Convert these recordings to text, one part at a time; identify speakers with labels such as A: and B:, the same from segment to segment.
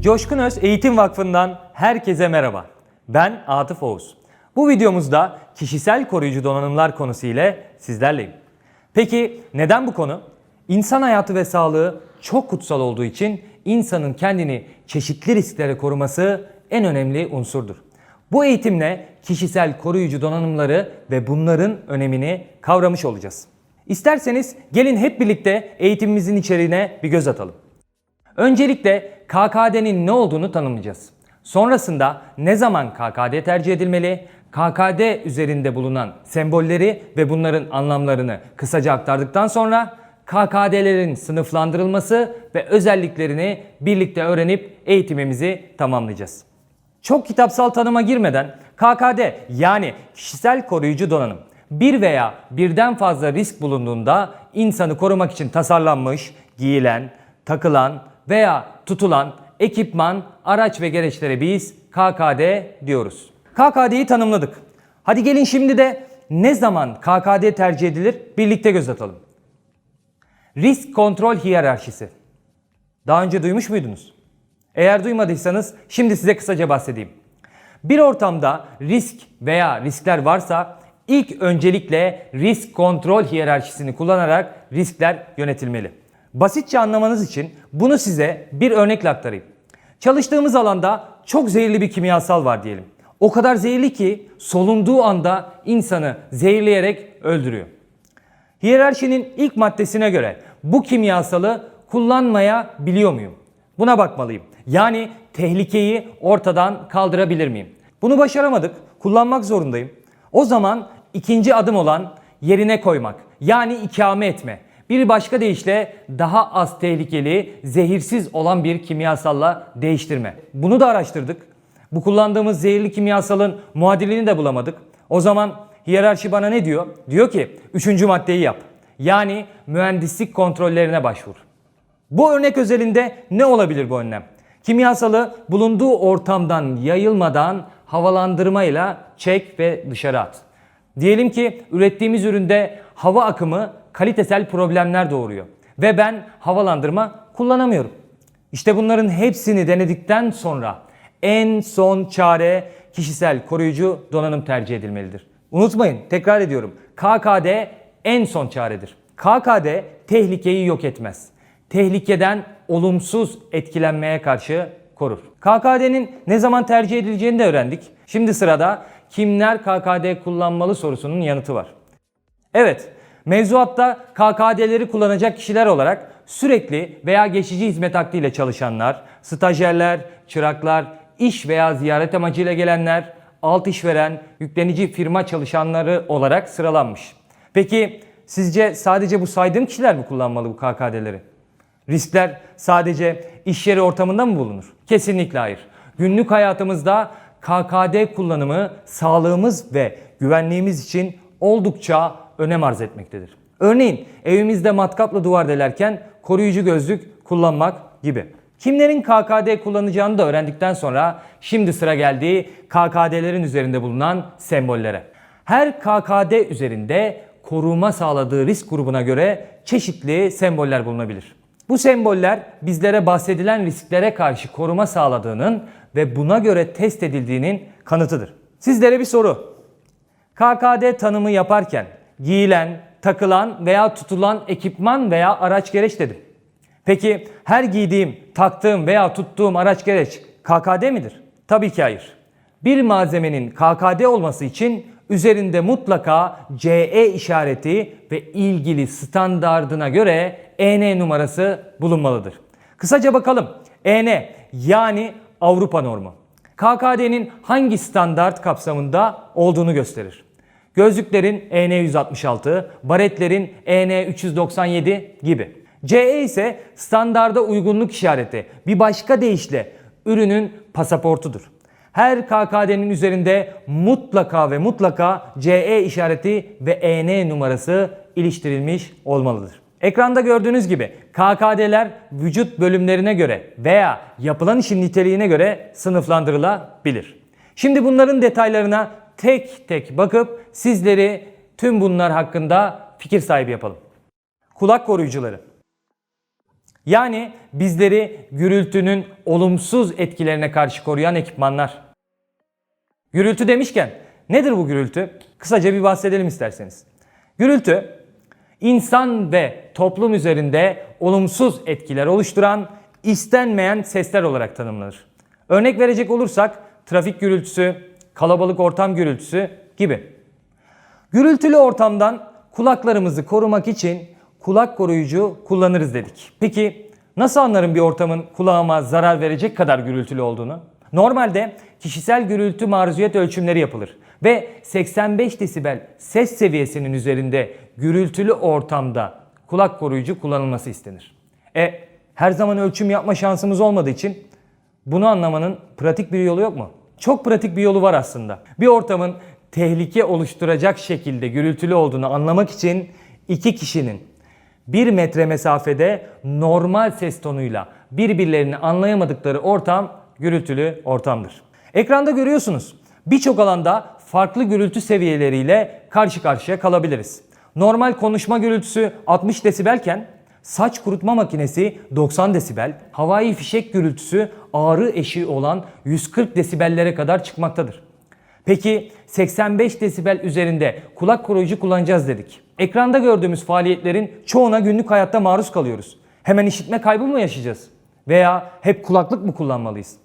A: Coşkun Öz Eğitim Vakfı'ndan herkese merhaba. Ben Atıf Oğuz. Bu videomuzda kişisel koruyucu donanımlar konusu ile sizlerleyim. Peki neden bu konu? İnsan hayatı ve sağlığı çok kutsal olduğu için insanın kendini çeşitli risklere koruması en önemli unsurdur. Bu eğitimle kişisel koruyucu donanımları ve bunların önemini kavramış olacağız. İsterseniz gelin hep birlikte eğitimimizin içeriğine bir göz atalım. Öncelikle KKD'nin ne olduğunu tanımlayacağız. Sonrasında ne zaman KKD tercih edilmeli, KKD üzerinde bulunan sembolleri ve bunların anlamlarını kısaca aktardıktan sonra KKD'lerin sınıflandırılması ve özelliklerini birlikte öğrenip eğitimimizi tamamlayacağız. Çok kitapsal tanıma girmeden KKD yani kişisel koruyucu donanım bir veya birden fazla risk bulunduğunda insanı korumak için tasarlanmış, giyilen, takılan veya tutulan ekipman, araç ve gereçlere biz KKD diyoruz. KKD'yi tanımladık. Hadi gelin şimdi de ne zaman KKD tercih edilir birlikte göz atalım. Risk kontrol hiyerarşisi. Daha önce duymuş muydunuz? Eğer duymadıysanız şimdi size kısaca bahsedeyim. Bir ortamda risk veya riskler varsa ilk öncelikle risk kontrol hiyerarşisini kullanarak riskler yönetilmeli. Basitçe anlamanız için bunu size bir örnekle aktarayım. Çalıştığımız alanda çok zehirli bir kimyasal var diyelim. O kadar zehirli ki solunduğu anda insanı zehirleyerek öldürüyor. Hiyerarşinin ilk maddesine göre bu kimyasalı kullanmaya biliyor muyum? Buna bakmalıyım. Yani tehlikeyi ortadan kaldırabilir miyim? Bunu başaramadık. Kullanmak zorundayım. O zaman ikinci adım olan yerine koymak. Yani ikame etme. Bir başka deyişle daha az tehlikeli, zehirsiz olan bir kimyasalla değiştirme. Bunu da araştırdık. Bu kullandığımız zehirli kimyasalın muadilini de bulamadık. O zaman hiyerarşi bana ne diyor? Diyor ki üçüncü maddeyi yap. Yani mühendislik kontrollerine başvur. Bu örnek özelinde ne olabilir bu önlem? Kimyasalı bulunduğu ortamdan yayılmadan havalandırmayla çek ve dışarı at. Diyelim ki ürettiğimiz üründe hava akımı kalitesel problemler doğuruyor ve ben havalandırma kullanamıyorum. İşte bunların hepsini denedikten sonra en son çare kişisel koruyucu donanım tercih edilmelidir. Unutmayın, tekrar ediyorum. KKD en son çaredir. KKD tehlikeyi yok etmez. Tehlikeden olumsuz etkilenmeye karşı korur. KKD'nin ne zaman tercih edileceğini de öğrendik. Şimdi sırada kimler KKD kullanmalı sorusunun yanıtı var. Evet, mevzuatta KKD'leri kullanacak kişiler olarak sürekli veya geçici hizmet hakkı ile çalışanlar, stajyerler, çıraklar, iş veya ziyaret amacıyla gelenler, alt işveren, yüklenici firma çalışanları olarak sıralanmış. Peki sizce sadece bu saydığım kişiler mi kullanmalı bu KKD'leri? Riskler sadece iş yeri ortamında mı bulunur? Kesinlikle hayır. Günlük hayatımızda KKD kullanımı sağlığımız ve güvenliğimiz için oldukça önem arz etmektedir. Örneğin evimizde matkapla duvar delerken koruyucu gözlük kullanmak gibi. Kimlerin KKD kullanacağını da öğrendikten sonra şimdi sıra geldi KKD'lerin üzerinde bulunan sembollere. Her KKD üzerinde koruma sağladığı risk grubuna göre çeşitli semboller bulunabilir. Bu semboller bizlere bahsedilen risklere karşı koruma sağladığının ve buna göre test edildiğinin kanıtıdır. Sizlere bir soru. KKD tanımı yaparken giyilen, takılan veya tutulan ekipman veya araç gereç dedim. Peki her giydiğim, taktığım veya tuttuğum araç gereç KKD midir? Tabii ki hayır. Bir malzemenin KKD olması için üzerinde mutlaka CE işareti ve ilgili standardına göre EN numarası bulunmalıdır. Kısaca bakalım. EN yani Avrupa normu. KKD'nin hangi standart kapsamında olduğunu gösterir. Gözlüklerin EN 166, baretlerin EN 397 gibi. CE ise standarda uygunluk işareti. Bir başka deyişle ürünün pasaportudur. Her KKD'nin üzerinde mutlaka ve mutlaka CE işareti ve EN numarası iliştirilmiş olmalıdır. Ekranda gördüğünüz gibi KKD'ler vücut bölümlerine göre veya yapılan işin niteliğine göre sınıflandırılabilir. Şimdi bunların detaylarına tek tek bakıp sizleri tüm bunlar hakkında fikir sahibi yapalım. Kulak koruyucuları. Yani bizleri gürültünün olumsuz etkilerine karşı koruyan ekipmanlar. Gürültü demişken nedir bu gürültü? Kısaca bir bahsedelim isterseniz. Gürültü insan ve toplum üzerinde olumsuz etkiler oluşturan istenmeyen sesler olarak tanımlanır. Örnek verecek olursak trafik gürültüsü, kalabalık ortam gürültüsü gibi. Gürültülü ortamdan kulaklarımızı korumak için kulak koruyucu kullanırız dedik. Peki nasıl anlarım bir ortamın kulağıma zarar verecek kadar gürültülü olduğunu? Normalde kişisel gürültü maruziyet ölçümleri yapılır ve 85 desibel ses seviyesinin üzerinde gürültülü ortamda kulak koruyucu kullanılması istenir. E her zaman ölçüm yapma şansımız olmadığı için bunu anlamanın pratik bir yolu yok mu? Çok pratik bir yolu var aslında. Bir ortamın tehlike oluşturacak şekilde gürültülü olduğunu anlamak için iki kişinin bir metre mesafede normal ses tonuyla birbirlerini anlayamadıkları ortam gürültülü ortamdır. Ekranda görüyorsunuz. Birçok alanda farklı gürültü seviyeleriyle karşı karşıya kalabiliriz. Normal konuşma gürültüsü 60 desibelken saç kurutma makinesi 90 desibel, havai fişek gürültüsü ağrı eşiği olan 140 desibellere kadar çıkmaktadır. Peki 85 desibel üzerinde kulak koruyucu kullanacağız dedik. Ekranda gördüğümüz faaliyetlerin çoğuna günlük hayatta maruz kalıyoruz. Hemen işitme kaybı mı yaşayacağız? Veya hep kulaklık mı kullanmalıyız?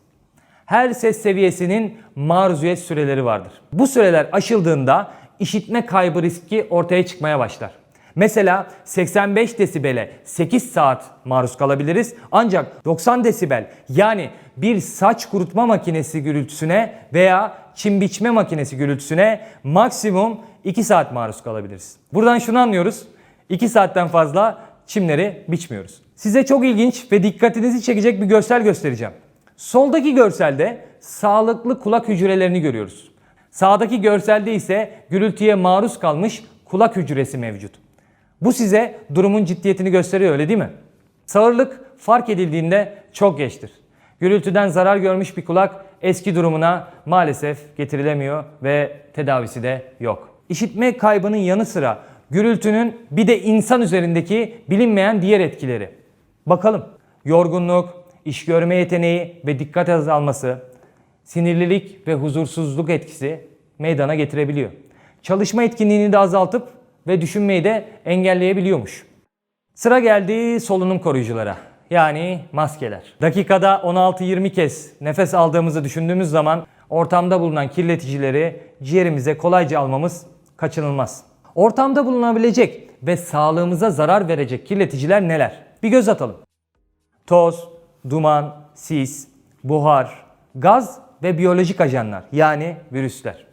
A: Her ses seviyesinin maruziyet süreleri vardır. Bu süreler aşıldığında işitme kaybı riski ortaya çıkmaya başlar. Mesela 85 desibele 8 saat maruz kalabiliriz. Ancak 90 desibel yani bir saç kurutma makinesi gürültüsüne veya çim biçme makinesi gürültüsüne maksimum 2 saat maruz kalabiliriz. Buradan şunu anlıyoruz. 2 saatten fazla çimleri biçmiyoruz. Size çok ilginç ve dikkatinizi çekecek bir görsel göstereceğim. Soldaki görselde sağlıklı kulak hücrelerini görüyoruz. Sağdaki görselde ise gürültüye maruz kalmış kulak hücresi mevcut. Bu size durumun ciddiyetini gösteriyor öyle değil mi? Sağırlık fark edildiğinde çok geçtir. Gürültüden zarar görmüş bir kulak eski durumuna maalesef getirilemiyor ve tedavisi de yok. İşitme kaybının yanı sıra gürültünün bir de insan üzerindeki bilinmeyen diğer etkileri. Bakalım. Yorgunluk, iş görme yeteneği ve dikkat azalması, sinirlilik ve huzursuzluk etkisi meydana getirebiliyor. Çalışma etkinliğini de azaltıp ve düşünmeyi de engelleyebiliyormuş. Sıra geldi solunum koruyuculara. Yani maskeler. Dakikada 16-20 kez nefes aldığımızı düşündüğümüz zaman ortamda bulunan kirleticileri ciğerimize kolayca almamız kaçınılmaz. Ortamda bulunabilecek ve sağlığımıza zarar verecek kirleticiler neler? Bir göz atalım. Toz, duman, sis, buhar, gaz ve biyolojik ajanlar yani virüsler.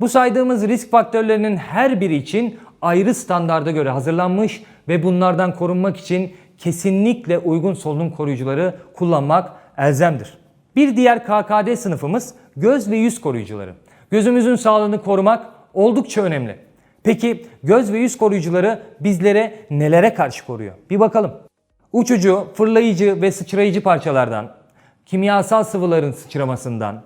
A: Bu saydığımız risk faktörlerinin her biri için ayrı standarda göre hazırlanmış ve bunlardan korunmak için kesinlikle uygun solunum koruyucuları kullanmak elzemdir. Bir diğer KKD sınıfımız göz ve yüz koruyucuları. Gözümüzün sağlığını korumak oldukça önemli. Peki göz ve yüz koruyucuları bizlere nelere karşı koruyor? Bir bakalım. Uçucu, fırlayıcı ve sıçrayıcı parçalardan, kimyasal sıvıların sıçramasından,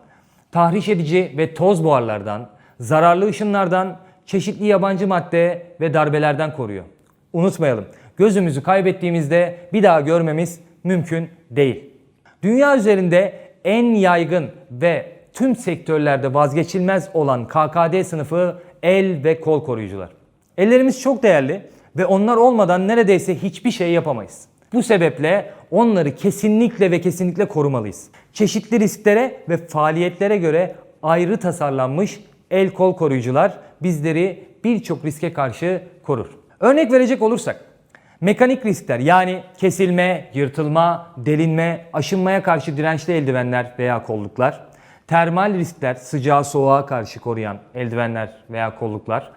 A: tahriş edici ve toz buharlardan, zararlı ışınlardan, çeşitli yabancı madde ve darbelerden koruyor. Unutmayalım, gözümüzü kaybettiğimizde bir daha görmemiz mümkün değil. Dünya üzerinde en yaygın ve tüm sektörlerde vazgeçilmez olan KKD sınıfı el ve kol koruyucular. Ellerimiz çok değerli ve onlar olmadan neredeyse hiçbir şey yapamayız. Bu sebeple onları kesinlikle ve kesinlikle korumalıyız. Çeşitli risklere ve faaliyetlere göre ayrı tasarlanmış el kol koruyucular bizleri birçok riske karşı korur. Örnek verecek olursak mekanik riskler yani kesilme, yırtılma, delinme, aşınmaya karşı dirençli eldivenler veya kolluklar, termal riskler sıcağa soğuğa karşı koruyan eldivenler veya kolluklar,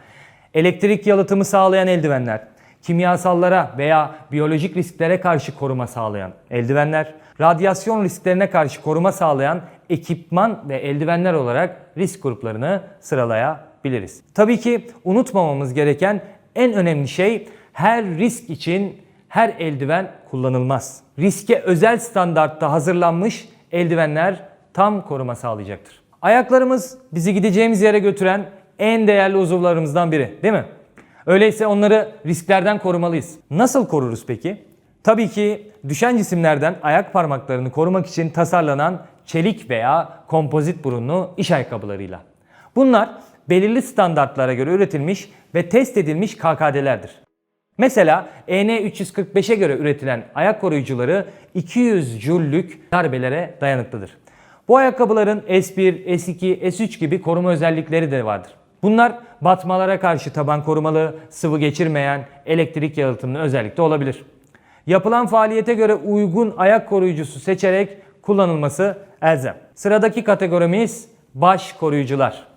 A: elektrik yalıtımı sağlayan eldivenler, kimyasallara veya biyolojik risklere karşı koruma sağlayan eldivenler, radyasyon risklerine karşı koruma sağlayan ekipman ve eldivenler olarak risk gruplarını sıralayabiliriz. Tabii ki unutmamamız gereken en önemli şey her risk için her eldiven kullanılmaz. Riske özel standartta hazırlanmış eldivenler tam koruma sağlayacaktır. Ayaklarımız bizi gideceğimiz yere götüren en değerli uzuvlarımızdan biri değil mi? Öyleyse onları risklerden korumalıyız. Nasıl koruruz peki? Tabii ki düşen cisimlerden ayak parmaklarını korumak için tasarlanan çelik veya kompozit burunlu iş ayakkabılarıyla. Bunlar belirli standartlara göre üretilmiş ve test edilmiş KKD'lerdir. Mesela E EN 345'e göre üretilen ayak koruyucuları 200 jüllük darbelere dayanıklıdır. Bu ayakkabıların S1, S2, S3 gibi koruma özellikleri de vardır. Bunlar batmalara karşı taban korumalı, sıvı geçirmeyen, elektrik yalıtımlı özellikte olabilir. Yapılan faaliyete göre uygun ayak koruyucusu seçerek kullanılması elzem. Sıradaki kategorimiz baş koruyucular.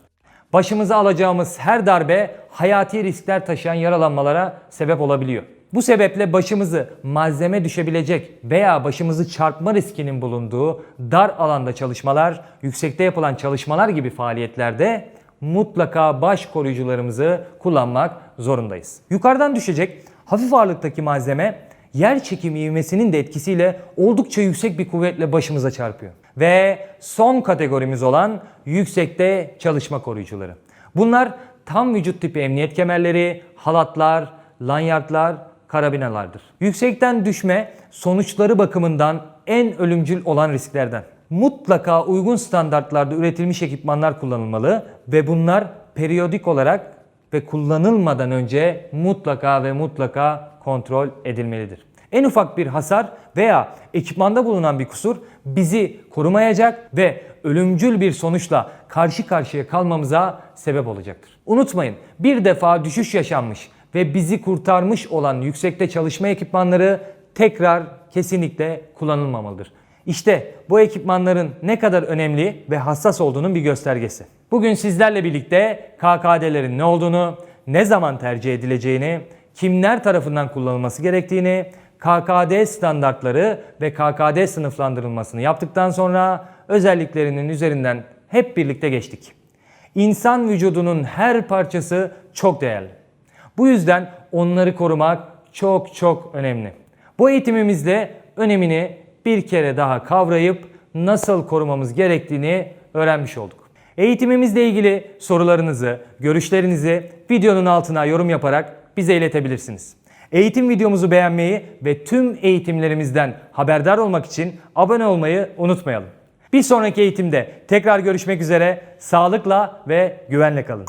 A: Başımıza alacağımız her darbe hayati riskler taşıyan yaralanmalara sebep olabiliyor. Bu sebeple başımızı malzeme düşebilecek veya başımızı çarpma riskinin bulunduğu dar alanda çalışmalar, yüksekte yapılan çalışmalar gibi faaliyetlerde mutlaka baş koruyucularımızı kullanmak zorundayız. Yukarıdan düşecek hafif ağırlıktaki malzeme yer çekimi ivmesinin de etkisiyle oldukça yüksek bir kuvvetle başımıza çarpıyor. Ve son kategorimiz olan yüksekte çalışma koruyucuları. Bunlar tam vücut tipi emniyet kemerleri, halatlar, lanyardlar, karabinalardır. Yüksekten düşme sonuçları bakımından en ölümcül olan risklerden. Mutlaka uygun standartlarda üretilmiş ekipmanlar kullanılmalı ve bunlar periyodik olarak ve kullanılmadan önce mutlaka ve mutlaka kontrol edilmelidir. En ufak bir hasar veya ekipmanda bulunan bir kusur bizi korumayacak ve ölümcül bir sonuçla karşı karşıya kalmamıza sebep olacaktır. Unutmayın bir defa düşüş yaşanmış ve bizi kurtarmış olan yüksekte çalışma ekipmanları tekrar kesinlikle kullanılmamalıdır. İşte bu ekipmanların ne kadar önemli ve hassas olduğunun bir göstergesi. Bugün sizlerle birlikte KKD'lerin ne olduğunu, ne zaman tercih edileceğini, kimler tarafından kullanılması gerektiğini, KKD standartları ve KKD sınıflandırılmasını yaptıktan sonra özelliklerinin üzerinden hep birlikte geçtik. İnsan vücudunun her parçası çok değerli. Bu yüzden onları korumak çok çok önemli. Bu eğitimimizde önemini bir kere daha kavrayıp nasıl korumamız gerektiğini öğrenmiş olduk. Eğitimimizle ilgili sorularınızı, görüşlerinizi videonun altına yorum yaparak bize iletebilirsiniz. Eğitim videomuzu beğenmeyi ve tüm eğitimlerimizden haberdar olmak için abone olmayı unutmayalım. Bir sonraki eğitimde tekrar görüşmek üzere. Sağlıkla ve güvenle kalın.